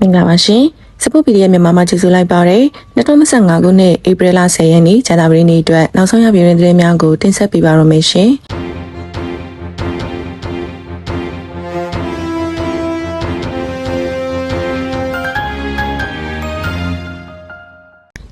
မင်္ဂလာပါရှင်စပုတ် PDF မြန်မာမှာကျေးဇူးလိုက်ပါတယ်2025ခုနှစ်ဧပြီလ10ရက်နေ့ဇန်နဝါရီနေ့အတွက်နောက်ဆုံးရပြည်တွင်သတင်းများကိုတင်ဆက်ပေးပါရမယ်ရှင်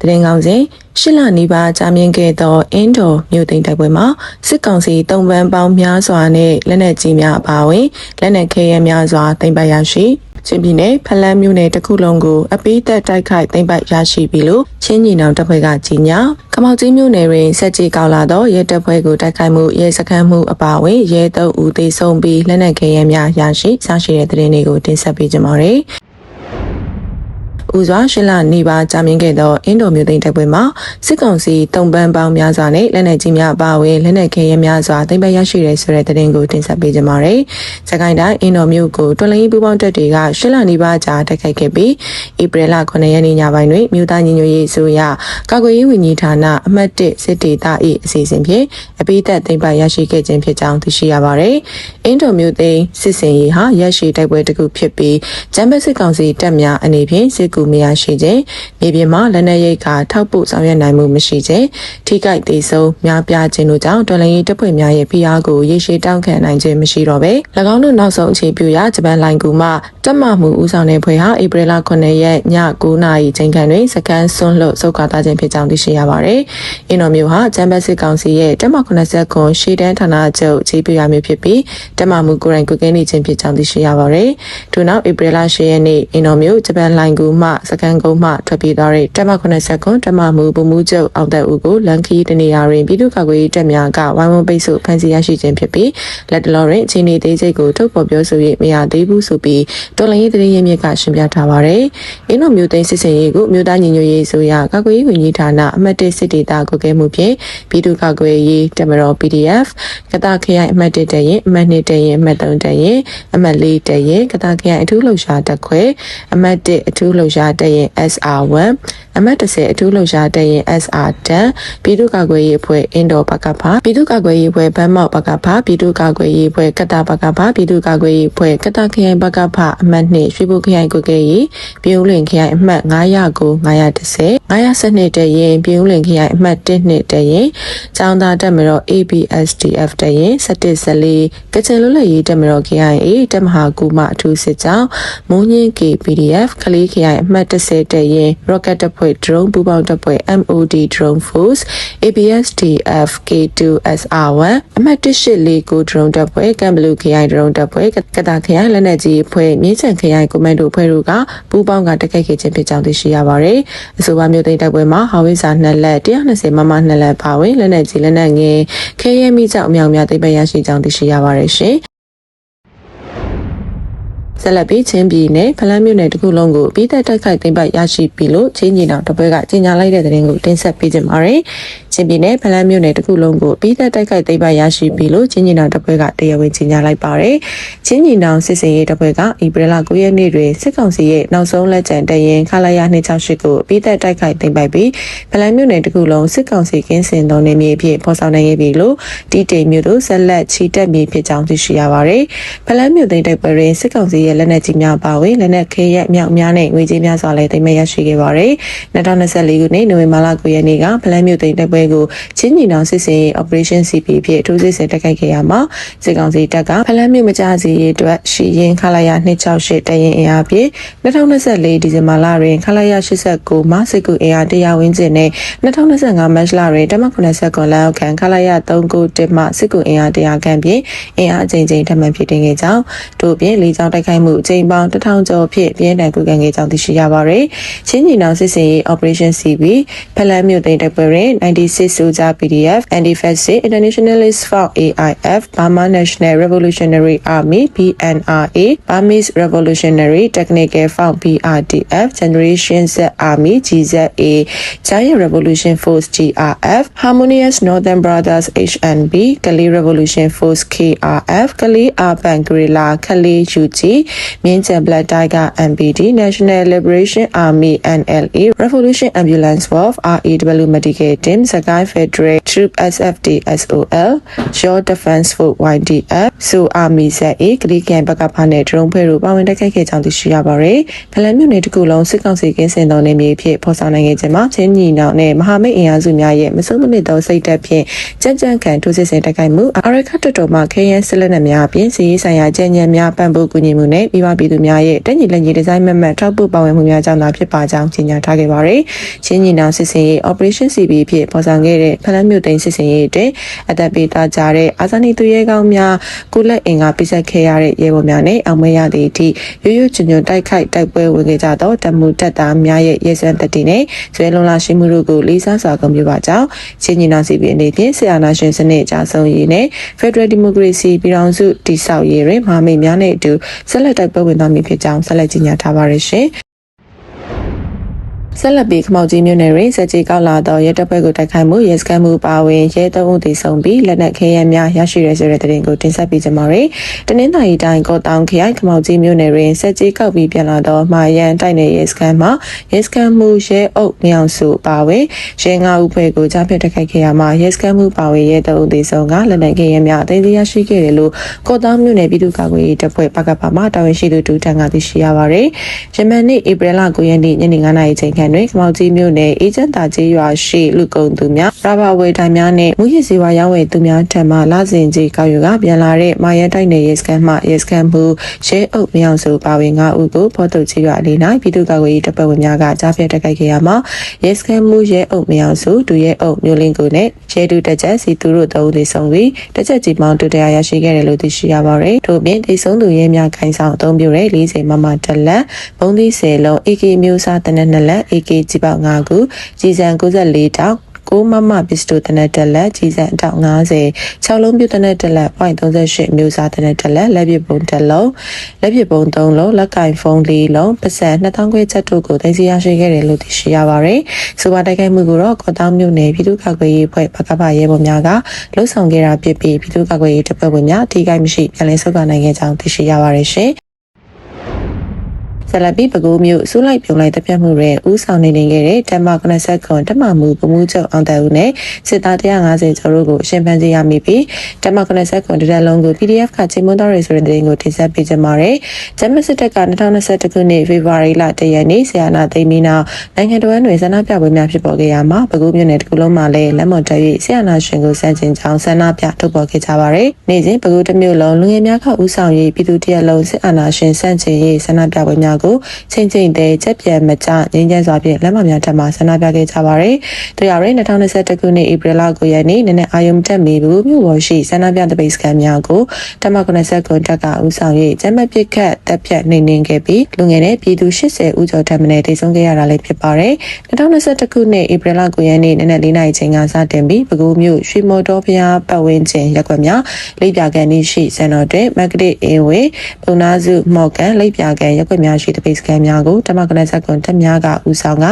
တရင်ကောင်းစဉ်ရှစ်လနီးပါးကြာမြင့်ခဲ့သောအင်ဒိုမြို့သိမ်းတိုက်ပွဲမှာစစ်ကောင်စီတုံပန်းပေါင်းများစွာနဲ့လက်နက်ကြီးများအပါအဝင်လက်နက်ခဲယမ်းများစွာသိမ်းပိုက်ရရှိ ချင်းပြည်နယ်ဖလန်းမြို့နယ်တစ်ခုလုံးကိုအပိသက်တိုက်ခိုက်သိမ်းပိုက်ရရှိပြီလို့ချင်းညီနောင်တပ်ဖွဲ့ကကြီးညာခမောက်ကြီးမြို့နယ်တွင်ဆက်ကြီးကောက်လာသောရဲတပ်ဖွဲ့ကိုတိုက်ခိုက်မှုရဲစခန်းမှုအပါအဝင်ရဲသုံးဦးသေဆုံးပြီးလက်နက်ခဲယမ်းများရရှိရရှိတဲ့တဲ့တင်တွေကိုတင်ဆက်ပေးကြပါမယ် ဦးစွာရှစ်လနေပါကြာမြင့်ခဲ့သောအင်ဒိုမျိုးသိန်းတပ်ပွဲမှာစစ်ကောင်စီတုံပန်းပေါင်းများစွာနဲ့လက်နက်ကြီးများအပါအဝင်လက်နက်ခဲယမ်းများစွာသိမ်းပိုက်ရရှိတဲ့ဆိုတဲ့သတင်းကိုတင်ဆက်ပေးကြပါမယ်။စကိုင်းတိုင်းအင်ဒိုမျိုးကိုတွလင်းပူပေါင်းတပ်တွေကရှစ်လနေပါကြာတိုက်ခိုက်ခဲ့ပြီးဧပြီလ9ရက်နေ့ညပိုင်းတွင်မြို့သားညီညွတ်ရေးအစိုးရကာကွယ်ရေးဝန်ကြီးဌာနအမှတ်1စစ်ဒေသ၏အစီအစဉ်ဖြင့်အပိသက်သိမ်းပိုက်ရရှိခဲ့ခြင်းဖြစ်ကြောင်းသိရှိရပါတယ်။အင်ဒိုမျိုးသိန်းစစ်စင်ရေးဟာရရှိတိုက်ပွဲတစ်ခုဖြစ်ပြီးဂျမ်ဘက်စစ်ကောင်စီတပ်များအနေဖြင့်စစ်ကူမရရှိခြင်းမြေပြင်မှာလက်နက်ရိတ်ကထောက်ပို့ဆောင်ရွက်နိုင်မှုမရှိခြင်းထိခိုက်ဒေဆုံးများပြားခြင်းတို့ကြောင့်တော်လှန်ရေးတပ်ဖွဲ့များရဲ့ဖိအားကိုရေရှည်တောင်းခံနိုင်ခြင်းမရှိတော့ပဲ၎င်းတို့နောက်ဆုံးအခြေပြုရာဂျပန်လိုင်ကူမှတက်မှမှုဦးဆောင်တဲ့ဖွဲ့ဟာဧပြီလ9ရက်ည9နာရီချိန်ခန့်တွင်စကန်ဆွန်းလွတ်စုတ်ကာတာခြင်းဖြစ်ကြောင်းသိရှိရပါတယ်။အင်းတော်မျိုးဟာဂျမ်ဘက်စစ်ကောင်စီရဲ့တက်မှ80ခွန်ရှေ့တန်းဌာနချုပ်အခြေပြုရာမျိုးဖြစ်ပြီးတက်မှမှုကိုယ်တိုင်ကိုကင်းနေခြင်းဖြစ်ကြောင်းသိရှိရပါတယ်။ထို့နောက်ဧပြီလ10ရက်နေ့အင်းတော်မျိုးဂျပန်လိုင်ကူမှစကန်ကုန်းမှထွက်ပြေးသွားတဲ့တက်မ80ခွန်တက်မမှုဗမှုချုပ်အောင်တဲ့ဦးကိုလန်ခီတနေရာတွင်ပြည်သူ့ကာကွယ်ရေးတပ်များကဝိုင်းဝန်းပိတ်ဆို့ဖမ်းဆီးရရှိခြင်းဖြစ်ပြီးလက်တလောတွင်အခြေအနေသေးစိတ်ကိုထုတ်ဖော်ပြောဆို၍မရသေးဘူးဆိုပြီးတော်လှန်ရေးသတင်းရင်းမြစ်ကရှင်းပြထားပါတယ်။အင်းတို့မျိုးသိန်းစစ်စင်ရေးကိုမြို့သားညီညွတ်ရေးဆိုရကာကွယ်ရေးဝန်ကြီးဌာနအမှတ်၁စစ်ဒေသကိုကဲမှုဖြင့်ပြည်သူ့ကာကွယ်ရေးတပ်မတော် PDF ကတာခရိုင်အမှတ်1တရင်အမှတ်2တရင်အမှတ်3တရင်အမှတ်4တရင်ကတာခရိုင်အထူးလှုပ်ရှားတပ်ခွဲအမှတ်1အထူးလှုပ်ရှားတပ်ရင် SR1 အမှတ်30အထူးလှုပ်ရှားတပ်ရင် SR10 ပြည်သူ့ကာကွယ်ရေးအဖွဲ့အင်ဒိုဘကဖာပြည်သူ့ကာကွယ်ရေးအဖွဲ့ဗန်းမောက်ဘကဖာပြည်သူ့ကာကွယ်ရေးအဖွဲ့ကတာဘကဖာပြည်သူ့ကာကွယ်ရေးအဖွဲ့ကတာခရိုင်ဘကဖာအမှတ်2ရွှေဘုခရိုင်ကိုကဲရေးပြည်ဦးလင်ခရိုင်အမှတ်909 910 912တပ်ရင်ပြည်ဦးလင်ခရိုင်အမှတ်1နှစ်တပ်ရင်ကျောင်းသားတပ်မတော် ABSDF တပ်ရင်1714ကချင်လွတ်လပ်ရေးတပ်မတော် KIA တပ်မဟာကူမအထူးစစ်ကြောင်းမုံညင်း KPDF ခလေးခရိုင်အမှတ်10တပ်ရင် Rocket တပ်ဖွဲ့ drone ပူးပေါင်းတပ်ဖွဲ့ MOD drone force ABSDF K2SR1 အမှတ်1849 drone တပ်ဖွဲ့ကမ်ဘလူခရိုင် drone တပ်ဖွဲ့ကတာခရိုင်လက်နက်ကြီးအဖွဲ့မြင်းချံခရိုင်ကွန်မန်ဒိုအဖွဲ့တို့ကပူးပေါင်းကတိုက်ခိုက်ခဲ့ခြင်းဖြစ်ကြောင်းသိရှိရပါတယ်။အဆိုပါမျိုးသိမ်းတိုက်ပွဲမှာဟာဝိဇာ2လက်120မမ2လက်ပါဝင်လက်နက်ကြီးလက်နက်ငယ်ခဲရဲမိကြောင့်အမြောက်များသိမ်းပိုက်ရရှိကြောင်းသိရှိရပါတယ်ရှင်။ ဆက်လက်ပြီးချင်းပြည်နယ်ဖလန်းမြို့နယ်တခုလုံးကိုပြည်သက်တိုက်ခိုက်သိမ်းပိုက်ရရှိပြီလို့ချင်းညီနောင်တပွဲကကြေညာလိုက်တဲ့သတင်းကိုတင်ဆက်ပေးကြပါမယ်။ ချင်းပြည်နယ်ဖလန်းမြို့နယ်တခုလုံးကိုပြည်သက်တိုက်ခိုက်သိမ်းပိုက်ရရှိပြီလို့ချင်းညီနောင်တပွဲကတရားဝင်ကြေညာလိုက်ပါတယ်။ချင်းညီနောင်စစ်စင်ရေးတပွဲကဧပြီလ9ရက်နေ့တွင်စစ်ကောင်စီရဲ့နောက်ဆုံးလက်ကျန်တရင်ခလာရ268ကိုပြည်သက်တိုက်ခိုက်သိမ်းပိုက်ပြီးဖလန်းမြို့နယ်တခုလုံးစစ်ကောင်စီကင်းစင်သောနေမြေအဖြစ်ဖော်ဆောင်နိုင်ခဲ့ပြီလို့တီတိမ်မြို့တို့ဆက်လက်ချီတက်မြေဖြစ်ကြောင်းသိရှိရပါတယ်။ဖလန်းမြို့သိမ်းတိုက်ပွဲတွင်စစ်ကောင်စီရဲ့လက်နက်ကြီးများပါဝင်လက်နက်ခဲရက်မြောက်များနဲ့ငွေကြေးများစွာလည်းသိမ်းမဲ့ရရှိခဲ့ပါတယ်။2024ခုနှစ်နိုဝင်ဘာလ9ရက်နေ့ကဖလန်းမြို့သိမ်းတိုက်ပွဲကိုချင်းညီနောင်စစ်စင်ရေး Operation CP ဖြစ်ထိုးစစ်ဆင်တိုက်ခိုက်ခဲ့ရမှာစစ်ကောင်စီတပ်ကဖလန်းမြို့မကြစီရေးအတွက်ရှီရင်ခလာရ268တရင်အင်အားဖြင့်2024ဒီဇင်ဘာလတွင်ခလာရ89မှစစ်ကူအင်အား100ဝန်းကျင်နဲ့2025မတ်လတွင်တမ89လောက်ခန့်ခလာရ39မှစစ်ကူအင်အား100ခန့်ဖြင့်အင်အားအကြိမ်ကြိမ်ထပ်မံဖြစ်တင်ခဲ့ကြောင်းတို့ပြင်လေကြောင်းတိုက်ခိုက်မှုအကြိမ်ပေါင်း1000ကျော်ဖြင့်ပြင်းထန်ကုကံခဲ့ကြောင်းသိရှိရပါရယ်ချင်းညီနောင်စစ်စင်ရေး Operation CB ဖလန်းမြို့သိမ်းတိုက်ပွဲတွင်96 Sisuza PDF, NDFSA Internationalist for AIF, Burma National Revolutionary Army PNRA, Burmese Revolutionary Technical Front PRDF, Generation Z Army GZA, Chinese Revolution Force GRF, Harmonious Northern Brothers HNB, Kali Revolution Force KRF, Kali Urban Guerrilla, Kali UT, Mianzan Black Tiger MBD, National Liberation Army NLA, Revolution Ambulance Wolf, REW Medical Team, စ Sakai Federal Troop SFD SOL Your Defense Force YDF ဆိုအာမီဆက်အေကလီကန်ဘက်ကဖားနဲ့ဒရုန်းဖွဲ့တို့ပါဝင်တိုက်ခိုက်ခဲ့ကြောင်းသိရှိရပါတယ်။ဖလန်မြို့နယ်တစ်ခုလုံးစစ်ကောင်စီကင်းစင်တော်နေမြေဖြစ်ဖော်ဆောင်နိုင်ခဲ့ခြင်းမှာချင်းညီနောင်နဲ့မဟာမိတ်အင်အားစုများရဲ့မဆုံးမနစ်သောစိတ်သက်ဖြင့်ကြံ့ကြံ့ခံထိုးစစ်ဆင်တိုက်ခိုက်မှုအရခတ်တော်မှာခဲယမ်းစစ်လက်နက်များအပြင်စီရေးဆိုင်ရာကြံ့ညံများပံ့ပိုးကူညီမှုနဲ့မိဘပြည်သူများရဲ့တက်ညီလက်ညီဒီဇိုင်းမတ်မတ်ထောက်ပို့ပါဝင်မှုများကြောင့်သာဖြစ်ပါကြောင်းကြေညာထားခဲ့ပါတယ်။ချင်းညီနောင်စစ်စင်ရေး Operation CB ဖြစ်ဖော်ဆောင်ခဲ့တဲ့ဖလန်မြို့သိမ်းစစ်စင်ရေးအတွင်းအသက်ပေးသားကြတဲ့အာဇာနည်သူရဲကောင်းများကိုလက်အင်ကပိဆက်ခဲ့ရတဲ့ရဲဘော်များနဲ့အောင်မရသည့်အထိရွရွချွန်ချွန်တိုက်ခိုက်တိုက်ပွဲဝင်ခဲ့ကြသောတမှုတက်သားများရဲ့ရဲစံတက်တီနဲ့ဇွဲလုံးလာရှိမှုတို့ကိုလေးစားစွာဂုဏ်ပြုပါကြောင်းချင်းညီနောင်စီပီအနေဖြင့်ဆရာနာရှင်စနစ်အကြဆုံးရေးနဲ့ Federal Democracy ပြည်ထောင်စုတည်ဆောက်ရေးတွင်မဟာမိတ်များနဲ့အတူဆက်လက်တိုက်ပွဲဝင်သွားမည်ဖြစ်ကြောင်းဆက်လက်ကြေညာထားပါရရှင်။ ဆက်လက်ပြီးခမောက်ကြီးမြို့နယ်တွင်စက်ကြီးကောက်လာသောရဲတပ်ဖွဲ့ကိုတိုက်ခိုက်မှုရဲစခန်းမှုပါဝင်ရဲသုံးဦးသေဆုံးပြီးလက်နက်ခဲယမ်းများရရှိရဆိုတဲ့တဲ့တင်ကိုတင်ဆက်ပေးကြပါမယ်။တနင်္သာရီတိုင်းကောတောင်ခရိုင်ခမောက်ကြီးမြို့နယ်တွင်စက်ကြီးကောက်ပြီးပြန်လာသောမာယန်တိုက်နယ်ရဲစခန်းမှာရဲစခန်းမှုရဲအုပ်မြောင်စုပါဝင်ရဲငါဦးဖွဲ့ကိုကြားဖြတ်တိုက်ခိုက်ခဲ့ရမှာရဲစခန်းမှုပါဝင်ရဲသုံးဦးသေဆုံးကလက်နက်ခဲယမ်းများအသိသိရရှိခဲ့တယ်လို့ကောတောင်မြို့နယ်ပြည်သူ့ကာကွယ်ရေးတပ်ဖွဲ့ပကပမှတာဝန်ရှိသူတူတန်ကသိရှိရပါတယ်။ယမန်နေ့ဧပြီလ9ရက်နေ့ညနေ9:00နာရီချိန်ခန့်တွင်ခမောက်ကြီးမြို့နယ်အေဂျင့်တာကြီးရွာရှိလူကုန်သူများရဘာဝေတိုင်းများနဲ့မူရစ်စီဝါရောင်းဝယ်သူများထံမှလာစဉ်ကြီးကောက်ယူကပြန်လာတဲ့မာရဲတိုက်နယ်ရဲစခန်းမှရဲစခန်းမှုရဲအုပ်မြောင်စုပါဝင်9ဦးကိုဖော်ထုတ်ကြီးရွာလေး၌ပြည်သူ့ကာကွယ်ရေးတပ်ဖွဲ့ဝင်များကကြားဖြတ်တိုက်ခိုက်ခဲ့ရမှာရဲစခန်းမှုရဲအုပ်မြောင်စုဒူရဲအုပ်မျိုးလင်းကိုနဲ့ရဲဒူတက်ချက်စီသူတို့သုံးဦးသေဆုံးပြီးတက်ချက်ကြီးမောင်တူတရားရရှိခဲ့တယ်လို့သိရှိရပါတယ်ထို့ပြင်သေဆုံးသူရဲများခိုင်ဆောင်အသုံးပြုတဲ့40မမတက်လက်ဘုံသီး10လုံး AK မျိုးစားတနက်နှစ်လက် AK ကြီးပေါ5ခုကြီးစံ94တောက်ကိုမမပစ္စတိုတနက်တက်လက်ကြီးစံအတောက်90 6လုံးပြုတ်တနက်တက်လက် .38 မျိုးစားတနက်တက်လက်လက်ပစ်ပုံတစ်လုံးလက်ပစ်ပုံ3လုံးလက်ကင်ဖုန်း4လုံးပတ်စံ2000ခွဲချက်တို့ကိုသိသိရရှိခဲ့တယ်လို့သိရှိရပါတယ်။ဆိုပါတိုက်ခိုက်မှုကိုတော့ကောတောင်မြို့နယ်ပြည်သူ့ကာကွယ်ရေးအဖွဲ့ပကပရဲဘော်များကလှုပ်ဆောင်ခဲ့တာဖြစ်ပြီးပြည်သူ့ကာကွယ်ရေးတပ်ဖွဲ့ဝင်များထိခိုက်မရှိပြန်လည်ဆုတ်ခွာနိုင်ခဲ့ကြောင်းသိရှိရပါတယ်ရှင်။ ဆလပီပကူမျိုးစူးလိုက်ပြုံလိုက်တပ်ဖြတ်မှုတွေဥဆောင်နေနေခဲ့တဲ့တမ90ခွန်တမမှုပမှုချုပ်အောင်တဲ့ဦးနဲ့စစ်သား150ကျော်တို့ကိုအရှင်ဖန်စီရမိပြီးတမ90ခွန်တရက်လုံးကို PDF ကချိန်မွန်းတော်ရဆိုတဲ့တဲ့ကိုတင်ဆက်ပေးကြပါရယ်။ဂျမစစ်တပ်က2021ခုနှစ်ဖေဖော်ဝါရီလ1ရက်နေ့ဆီယနာသိမ်းပြီးနောက်နိုင်ငံတော်တွင်ဆန္ဒပြပွဲများဖြစ်ပေါ်ခဲ့ရမှာပကူမျိုးနယ်တစ်ခုလုံးမှာလည်းလက်မွန်တက်၍ဆီယနာရှင်ကိုစန့်ကျင်ကြောင်းဆန္ဒပြထုတ်ပေါ်ခဲ့ကြပါရယ်။နေ့စဉ်ပကူတစ်မျိုးလုံးလူငယ်များကဥဆောင်၍ပြည်သူတရက်လုံးစစ်အာဏာရှင်စန့်ကျင်ရေးဆန္ဒပြပွဲများကိုချိန်ချိန်တဲ့ချက်ပြန်မကျငင်းချမ်းစွာဖြင့်လက်မများထပ်မှဆန္ဒပြခဲ့ကြပါရယ်။တို့ရရင်2021ခုနှစ်ဧပြီလ9ရက်နေ့နနက်အာယုံတက်မီဘူးမြို့ပေါ်ရှိဆန္ဒပြတပိတ်စကန်များကိုတမ90ခွန်တက်ကဦးဆောင်၍ကျမ်းမပစ်ခတ်တပ်ဖြတ်နေနေခဲ့ပြီးလူငယ်နဲ့ပြည်သူ80ဦးကျော်ထပ်မံတည်ဆုံခဲ့ရတာလည်းဖြစ်ပါတယ်။2021ခုနှစ်ဧပြီလ9ရက်နေ့နနက်4နာရီချိန်ကစတင်ပြီးပဲခူးမြို့ရွှေမော်တော်ဖျားပတ်ဝန်းကျင်ရက်ွက်များလိပ်ပြကန်ဤရှိစံတော်တွင်မက်ကဒစ်အင်းဝေပုံနာစုမော်ကန်လိပ်ပြကန်ရက်ွက်များရှိတပိတ်စကန်များကိုတမကနဆက်ကွန်တက်များကဦးဆောင်က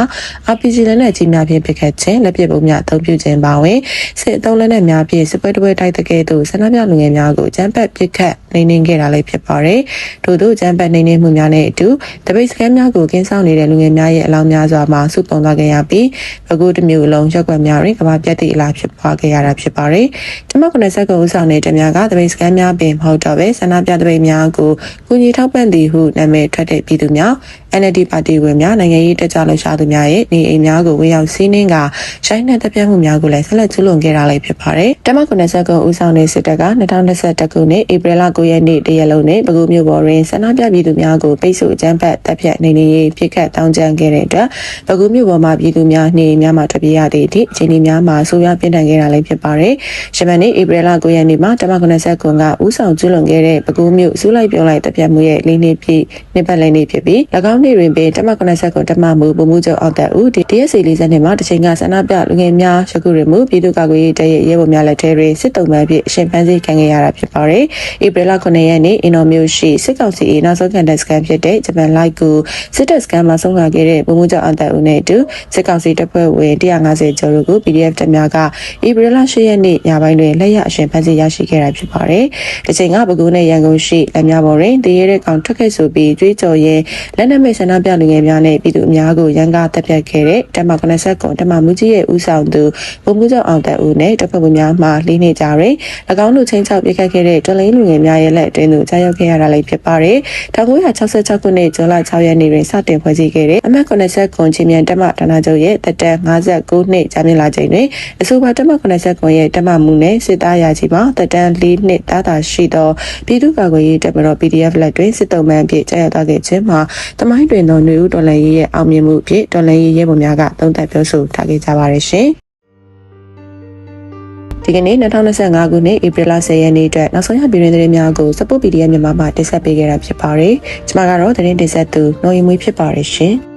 RPG လက်နက်ကြီးများဖြင့်ပစ်ခတ်ခြင်းလက်ပစ်ပုံများအသုံးပြုခြင်းပါဝင်စစ်အုံလက်နက်များဖြင့်စစ်ပွဲတပွဲတိုက်တဲ့ကဲ့သို့ဆန္ဒပြလူငယ်များကိုကြမ်းဖက်ပစ်ခတ်နေနေခဲ့တာလည်းဖြစ်ပါတယ်။ထို့သောကြမ်းဖက်နေနေမှုများနဲ့အတူတပိတ်စကန်များကိုကင်းဆောင်နေတဲ့လူငယ်များရဲ့အလောင်းများစွာမှာစုပုံသွားခဲ့ရပြီးဘကူတစ်မျိုးလုံးရက်ွက်များတွင်ကမ္ဘာပြတ်သည့်အလားဖြစ်ပွားခဲ့ရတာဖြစ်ပါတယ်။တမကနဆက်ကွန်ဦးဆောင်တဲ့တများကတပိတ်စကန်များပင်မဟုတ်တော့ပဲဆန္ဒပြတပိတ်များကိုကူညီထောက်ပံ့သည်ဟုနာမည်ထွက်တဲ့ပြည်သူများ NLD ပါတီဝင်များနိုင်ငံရေးတက်ကြလှုပ်ရှားသူများရဲ့နေအိမ်များကိုဝင်ရောက်စီးနင်းကရှိုင်းနဲ့တပ်ပြတ်မှုများကိုလည်းဆက်လက်ကျူးလွန်ခဲ့တာလည်းဖြစ်ပါတယ်။တမကွန်ဆက်ကွန်ဦးဆောင်တဲ့စစ်တပ်က2021ခုနှစ်ဧပြီလ9ရက်နေ့တရက်လုံးနဲ့ပဲခူးမြို့ပေါ်တွင်ဆန္ဒပြပြည်သူများကိုပိတ်ဆို့အကြမ်းဖက်တပ်ဖြတ်နေနေရေးပြစ်ခတ်တောင်းကြမ်းခဲ့တဲ့အတွက်ပဲခူးမြို့ပေါ်မှာပြည်သူများနေအိမ်များမှာထွက်ပြေးရသည့်အထိအခြေအနေများမှာဆိုးရွားပြင်းထန်ခဲ့တာလည်းဖြစ်ပါတယ်။ရှမန်နေ့ဧပြီလ9ရက်နေ့မှာတမကွန်ဆက်ကွန်ကဦးဆောင်ကျူးလွန်ခဲ့တဲ့ပဲခူးမြို့စူးလိုက်ပြုံးလိုက်တပ်ဖြတ်မှုရဲ့လေးနှစ်ပြည့်နှစ်ပတ်လည်နေ့ဖြစ်ပြီး၎င်းနေ့တွင်ပင်တမ89ကိုတမမှုပုံမှုချုပ်အောက်တက်ဦးဒီ DSC 40နှစ်မှာတစ်ချိန်ကဆန္ဒပြလူငယ်များရခုရမှုပြည်သူ့ကာကွယ်ရေးတပ်ရဲ့ရဲဘော်များလက်ထဲတွင်စစ်တုံးပန်းဖြင့်အရှင်ဖန်စီခံခဲ့ရတာဖြစ်ပါတယ်။ဧပြီလ9ရက်နေ့အင်တော်မျိုးရှိစစ်ကောင်စီ၏နောက်ဆုံးကန်တက်စကန်ဖြစ်တဲ့ဂျပန်လိုက်ကိုစစ်တပ်စကန်မှာဆုံးလာခဲ့တဲ့ပုံမှုချုပ်အောက်တက်ဦးနဲ့အတူစစ်ကောင်စီတပ်ဖွဲ့ဝင်150ကျော်တို့ကို PDF တပ်များကဧပြီလ10ရက်နေ့ညပိုင်းတွင်လက်ရအရှင်ဖန်စီရရှိခဲ့တာဖြစ်ပါတယ်။ဒီချိန်ကပဲခူးနဲ့ရန်ကုန်ရှိလက်များပေါ်တွင်တည်ရတဲ့ကောင်ထွက်ခဲ့ဆိုပြီးကြွေးကြော်ရဲလက်နက်မဲ့ဆန္ဒပြလူငယ်များနဲ့ပြည်သူအများကိုရန်ကားတပ်ဖြတ်ခဲ့တဲ့တမ89ကွန်တမမူကြီးရဲ့ဦးဆောင်သူဗိုလ်မှူးချုပ်အောင်တက်ဦးနဲ့တပ်ဖွဲ့ဝင်များမှလေးနေကြတွင်၎င်းတို့ချင်းချောက်ပြစ်ခတ်ခဲ့တဲ့တော်လိုင်းလူငယ်များရဲ့လက်အတွင်းသို့ကြားရောက်ခဲ့ရတာလည်းဖြစ်ပါတယ်။1966ခုနှစ်ဇွန်လ6ရက်နေ့တွင်စတင်ဖွဲ့စည်းခဲ့တဲ့အမတ်89ကွန်ချင်းမြန်တမဌာနချုပ်ရဲ့တက်တန်း59နှစ်ကြာမြင့်လာချိန်တွင်အဆိုပါတမ89ကွန်ရဲ့တမမှုနဲ့စစ်သားရာကြီးမှာတက်တန်း4နှစ်တာတာရှိသောပြည်သူ့ကာကွယ်ရေးတပ်မတော် PDF လက်တွင်စစ်တုံးမှန်အဖြစ်ကြာရောက်သွားခဲ့ခြင်းမှာတမိုင်းတွင်သောຫນွေဦးတော်လှန်ရေးရဲ့အောင်မြင်မှုအဖြစ်တော်လှန်ရေးရဲဘော်များကသုံးသပ်ပြောဆိုထားခဲ့ကြပါရရှင်။ဒီကနေ့2025ခုနှစ်ဧပြီလ10ရက်နေ့အတွက်နောက်ဆုံးရပြည်တွင်းသတင်းများကို Support PDF မြန်မာမှတင်ဆက်ပေးခဲ့တာဖြစ်ပါတယ်။ကျွန်မကတော့သတင်းတင်ဆက်သူနှော်ရင်မွေးဖြစ်ပါတယ်ရှင်။